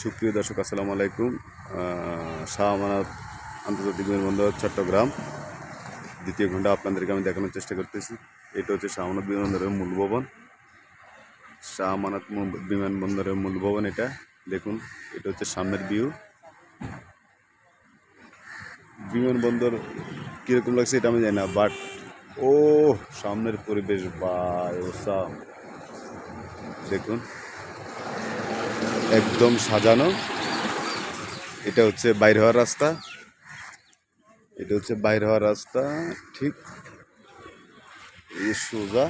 সুপ্রিয় দর্শক, আসসালামু আলাইকুম। শাহ আমানত আন্তর্জাতিক বিমানবন্দর চট্টগ্রাম। দ্বিতীয় ঘণ্টা আপনাদেরকে আমি দেখানোর চেষ্টা করতেছি। এটা হচ্ছে শাহ আমানত বিমানবন্দরের মূল ভবন। শাহ আমানত বিমানবন্দরের মূল ভবন এটা। দেখুন, এটা হচ্ছে সামনের ভিউ বিমানবন্দর কীরকম লাগছে এটা আমি জানি না বাট ও সামনের পরিবেশ বা দেখুন একদম সাজানো। এটা হচ্ছে বাইর হওয়ার রাস্তা। এটা হচ্ছে বাইরে হওয়ার রাস্তা, ঠিক সোজা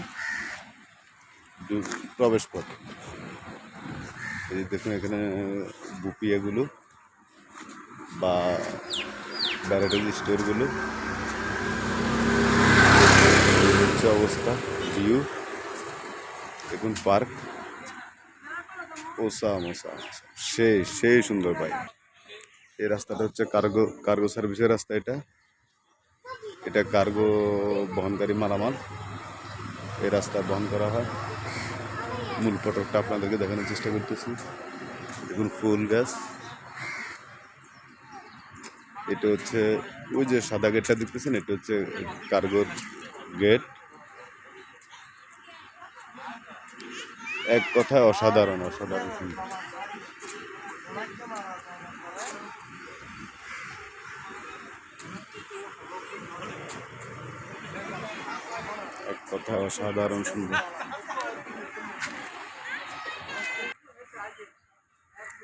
প্রবেশ পথ এই দেখুন এখানে বুপিয়াগুলো বা ব্যারাটেজ স্টোরগুলো। হচ্ছে অবস্থা, ভিউ। দেখুন পার্ক। Awesome awesome. সেই সেই সুন্দর ভাই এই রাস্তাটা হচ্ছে কার্গো কার্গো সার্ভিসের রাস্তা এটা। এটা কার্গো বহনকারী মালামাল। এই রাস্তা বহন করা হয়। মূল ফটকটা আপনাদেরকে দেখানোর চেষ্টা করতেছি। দেখুন ফুল গাছ এটা হচ্ছে ওই যে সাদা গেটটা দেখতেছেন, এটা হচ্ছে কার্গোর গেট এক কথায় অসাধারণ অসাধারণ সুন্দর এক কথায় অসাধারণ সুন্দর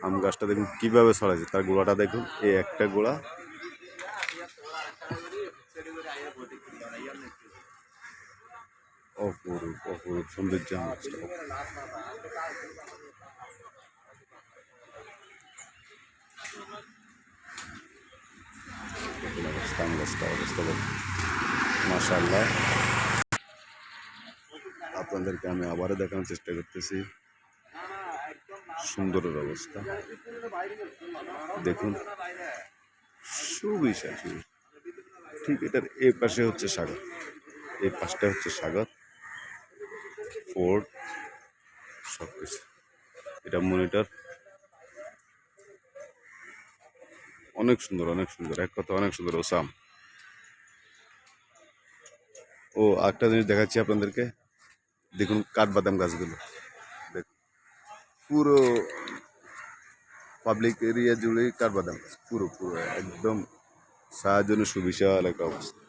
আম গাছটা দেখুন কীভাবে ছড়াইছে, তার গোড়াটা দেখুন, এই একটা গোড়া। অপরূপ অপরূপ সৌন্দর্য মাশাল্লাহ আপনাদেরকে আমি আবারও দেখানোর চেষ্টা করতেছি। সুন্দরের অবস্থা। দেখুন, সুবিশাল। ঠিক এটার এ পাশে হচ্ছে সাগর। এ পাশটা হচ্ছে সাগর। ফোর্ট সব কিছু। এটা মনিটর। অনেক সুন্দর অনেক সুন্দর। এক কথা অনেক সুন্দর, ওসাম। ও একটা জিনিস দেখাচ্ছি আপনাদেরকে। দেখুন কাঠবাদাম গাছগুলো। পুরো পাবলিক এরিয়া জুড়েই কাঠবাদাম গাছ। পুরো পুরো, একদম সাহায্য সুবিশাল একটা অবস্থা।